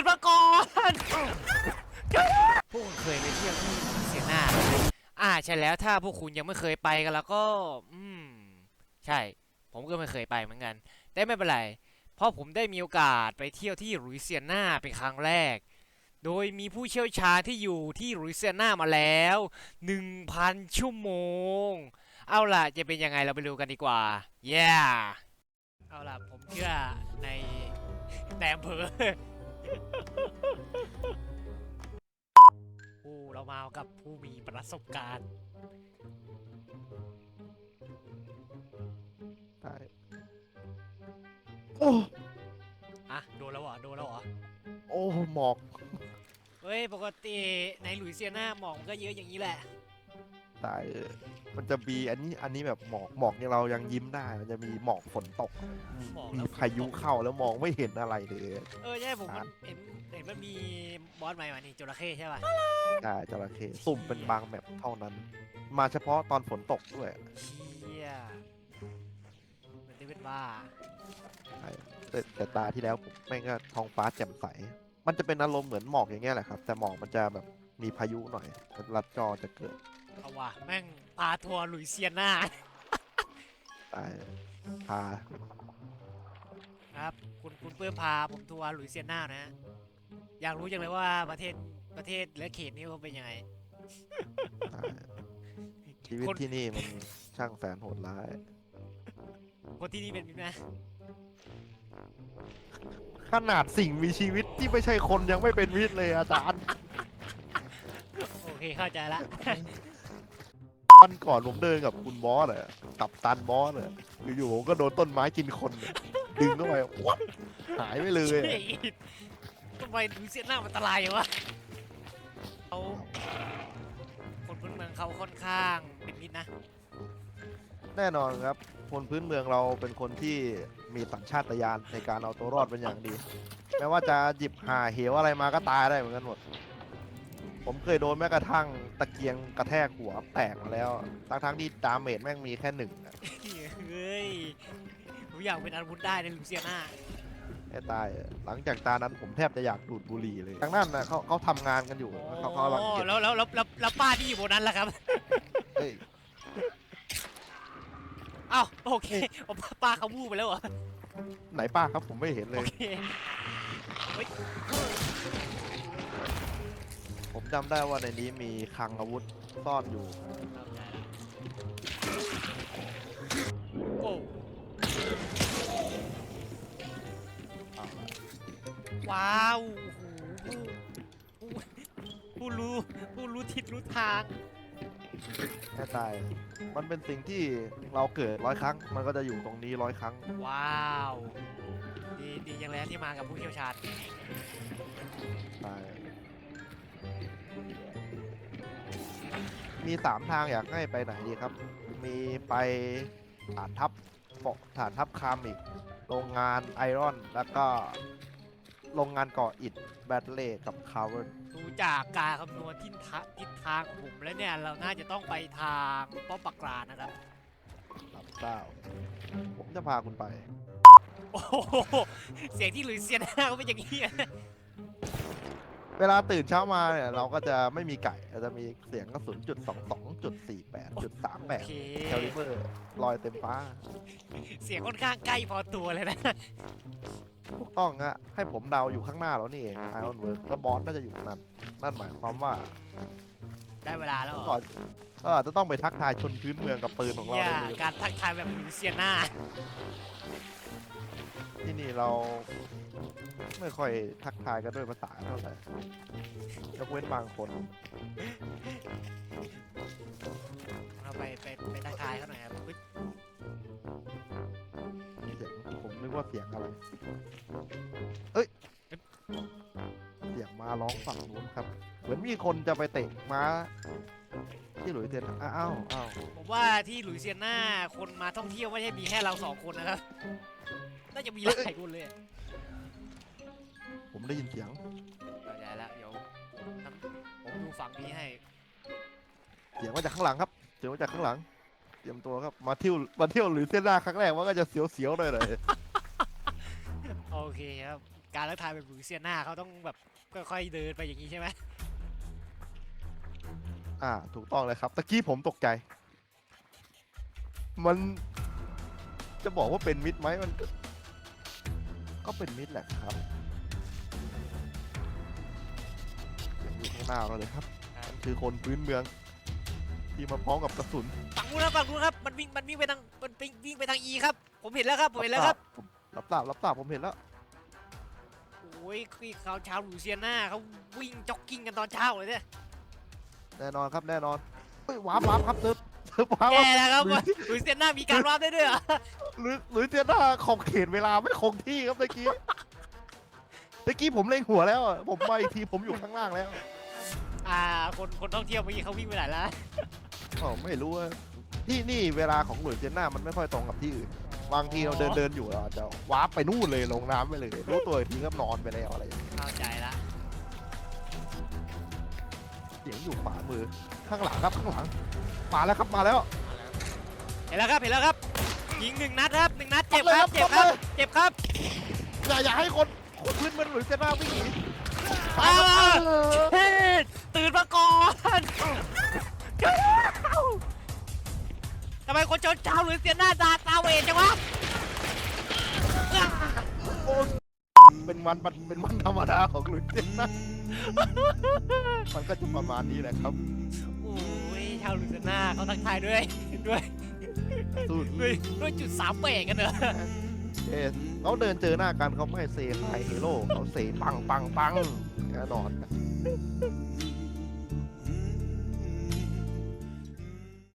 นมาก่อนพวกคุณเคยไปเที่ยวที่เซียนาอ่าใช่แล้วถ้าพวกคุณยังไม่เคยไปกันแล้วก็ อืม ใช่ ผมก็ไม่เคยไปเหมือนกัน แต่ไม่เป็นไร เพราะผมได้มีโอกาสไปเที่ยวที่ลุยเซียนาเป็นครั้งแรก โดยมีผู้เชี่ยวชาญที่อยู่ที่ลุยเซียนามาแล้ว 1,000 ชั่วโมง เอาล่ะ จะเป็นยังไงเราไปดูกันดีกว่า yeah เอาล่ะ ผมเชื่อในแตมเพอ ผู้เรามากับผู้มีประสบการณ์ใช่โอ้อะ โดนแล้วเหรอ โดนแล้วเหรอ โอ้หมอก เฮ้ย ปกติในหลุยเซียนาหมอกมันก็เยอะอย่างนี้แหละ ตายเออมันจะมีอันนี้อันนี้แบบหมอกหมอกเนี่ยเรายังยิ้มได้ มันจะมีหมอกฝนตก หมอกมีแล้วฝนตกพายุเข้าแล้วมองไม่เห็นอะไรเลยเออใช่ผมครัมันบเห็นเห็นมันมีบอสใหม่มานี่จระเข้ใช่ป่ะใช่จระเข้สุ่มเป็นบางแบบเท่านั้น มาเฉพาะตอนฝนตกด้วยเชี่ยเหมือนได้เป็นบ้าใช่แต่แต่ตาที่แล้วผมแม่งก็ท้องฟ้าแจ่มใส มันจะเป็นอารมณ์เหมือนหมอกอย่างเงี้ยแหละครับ แต่หมอกมันจะแบบมีพายุหน่อยรัดจอจะเกิด เอาว่ะแม่งพาทัวร์หลุยเซียนาตายพาครับ คุณคุณเพื่อพาผมทัวร์หลุยเซียนานะฮะอยากรู้จังเลยว่าประเทศประเทศและเขตนี้เขาเป็นยังไง ตายชีวิตคน ที่นี่มันช่างแสนโหดร้าย คนที่นี่เป็นมิตรไหมขนาดสิ่งมีชีวิตที่ไม่ใช่คนยังไม่เป็นมิตรเลยอาจารย์ โอเคเข้าใจละ วันก่อนผมเดินกับคุณบอสอะกับตันบอสอะอยู่ๆผมก็โดนต้นไม้กินคนอะดึงเข้าไปวัดหายไปเลยอะเฮ้ยทำไมหลุยเซียนามันอันตรายอย่างวะเขาคนพื้นเมืองเขาค่อนข้างเป็นมิตรนะ แน่นอนครับ คนพื้นเมืองเราเป็นคนที่มีสัญชาตญาณในการเอาตัวรอดเป็นอย่างดี แม้ว่าจะหยิบหาเหวอะไรมาก็ตายได้เหมือนกันหมด ผมเคยโดนแม้กระทั่งตะเกียงกระแทกหัวแตกมาแล้วทั้งๆที่ดาเมจแม่งมีแค่หนึ่งอะเฮ้ย ผมอยากเป็นอาวุธได้ในหลุยเซียนาแค่ตายอะหลังจากตานั้นผมแทบจะอยากดูดบุหรี่เลยทางนั้นนะเขาเขาทำงานกันอยู่เขาเขากำลังโอ้เก็บแล้วแล้วแล้วแล้วแล้วป้าที่อยู่บนนั้นล่ะครับ เอ้ยอ้าวโอเคเอาป้าป้าเขาวูบไปแล้วเหรอ ไหนป้าครับผมไม่เห็นเลโอย เคเฮ้ย ผมจำได้ว่าในนี้มีคลังอาวุธซ่อนอยู่ โอ้เอาล่ะว้าวโอ้โหผู้ผู้รู้ผู้รู้ทิศรู้ทาง แค่ตาย มันเป็นสิ่งที่เราเกิดร้อยครั้ง มันก็จะอยู่ตรงนี้ร้อยครั้ง ว้าว ดีดีอย่างแล้วที่มากับผู้เชี่ยวชาญ ตาย มีสามทางอยากให้ไปไหนดีครับ มีไปฐานทัพเกาะฐานทัพคามิกโรงงานไอรอน แล้วก็โรงงานก่ออิฐแบตเล่กับคาร์เวนดูจากการคำนวณทิศทางทิศทางของผมแล้วเนี่ย เราน่าจะต้องไปทางป้อมปราการนะครับ รับเก้าผมจะพาคุณไป โอ้โหเสียงที่หลุยเซียนาก็เป็นอย่างนี้อะ เวลาตื่นเช้ามาเนี่ยเราก็จะไม่มีไก่เราจะมีเสียงกระสุนจุดสองสองจุดสี่แปดจุดสามแปโอดเคแคลิเบอร์ลอยเต็มฟ้า เสียงค่อนข้างใกล้พอตัวเลยนะ ถูกต้องฮะให้ผมเดาอยู่ข้างหน้าแล้วนี่เองไอออนเวิร์กแล้วบอสน่าจะอยู่นั่นนั่นหมายความว่าได้เวลาแล้วเหรก่ออนก็อาจจะต้องไปทักทายชนพื้นเมืองกับปืนของเราเนี่ยเลยการทักทายแบบหลุยเซียนา ที่นี่เราไม่ค่อยทักทายกันด้วยภาษาเท่าไหร่ยกเว้นบางคนเราไปไปไปทักทายเขาหน่อยครับเฮ้ยเสียงผมนึกว่าเสียงอะไร เอ้ย เสียงมาร้องฝั่งนู้นครับ เหมือนมีคนจะไปเตะม้าที่หลุยเซนอ้าวอ้าวอ้าวผมว่าที่หลุยเซียนาคนมาท่องเที่ยวไม่ใช่มีแค่เราสองคนนะครับ น่าจะมีหลายคนเลยผมได้ยินเสียงเข้าใจแล้วเดี๋ยวทำผมดูฝั่งนี้ให้เสียงมาจากข้างหลังครับ เสียงมาจากข้างหลัง เตรียมตัวครับ มาเที่ยวมาเที่ยวหรือเส้นหน้าครั้งแรกว่าก็จะเสียวๆหน่อยเลยโอเคครับ การทักทายแบบหลุยเซียนาเขาต้องแบบค่อยๆเดินไปอย่างนี้ใช่ไหมอ่า ถูกต้องเลยครับ ตะกี้ผมตกใจ มัน จะบอกว่าเป็นมิดไหมมันก็ ก็เป็นมิดแหละครับยังอยู่ข้างหน้าเราเลยครับครับคือคนพื้นเมือง ที่มาพร้อมกับกระสุนฝั่งนู้นครับฝั่งนู้นครับมันวิ่งมันวิ่งไปทางมันวิ่งวิ่งไปทางอีครับ ผมเห็นแล้วครับผมเห็นแล้วครับรับทราบรับทราบผมเห็นแล้วโอ้ยคือเขาชาวหลุยเซียนาเขาวิ่งจ็อกกิ้งกันตอนเช้าเลยเนี่ยแน่นอนครับแน่นอนเฮ้ยว้าบว้าบครับเซิร์ฟเซิร์ฟ ว้าบแย่แล้วครับหลุยหลุยเซียนามีการวาร์ปได้ด้วยเหรอหรือหรือเจน่าขอบเขตเวลาไม่คงที่ครับตะกี้ตะกี้ผมเล็งหัวแล้วอะผมมาอีกทีผมอยู่ข้างล่างแล้วอ่า คนคนท่องเที่ยวเมื่อกี้เขาวิ่งไปไหนแล้วอ๋อไม่รู้ว่าที่นี่เวลาของหลุยเจน่ามันไม่ค่อยตรงกับที่อื่นบางทีเราเดินเดินอยู่เราอาจจะวาร์ปไปนู่นเลยลงน้ำไปเลย รู้ตัวอีกทีก็นอนไปแล้วอะไรอย่างเงี้ยเข้าใจละเสียงอยู่ขวามือข้างหลังครับข้างหลัง มาแล้วครับมาแล้ว เห็นแล้วครับเห็นแล้วครับยิงหนึ่งนัดครับหนึ่งนัดเจ็บเลยคครัรับบเจ็บครับเลยเจ็บครับอย่าอย่าให้คนคนพื้นเมืองหลุยเจน่าวิ่งหนีไปอ้าครับวเฮ้ยตื่นมาก่อนทำไมคนเจ้าเจ้าหรือเสียหน้าตาตาเวทจังวะโอ้เป็นวันเป็นวันธรรมดาของหลุยเจน่ามันก็จะประมาณนี้แหละครับโอ้ย ชาวหรือเสียหน้าเขาทักทายด้วยด้วยสู้ด้วยด้วยจุดสามเบรกกันเหรอเอ๊ะเขาเดินเจอหน้ากันเขาไม่เซไฮเฮโร่เขาเซปังปังปังแน่นอน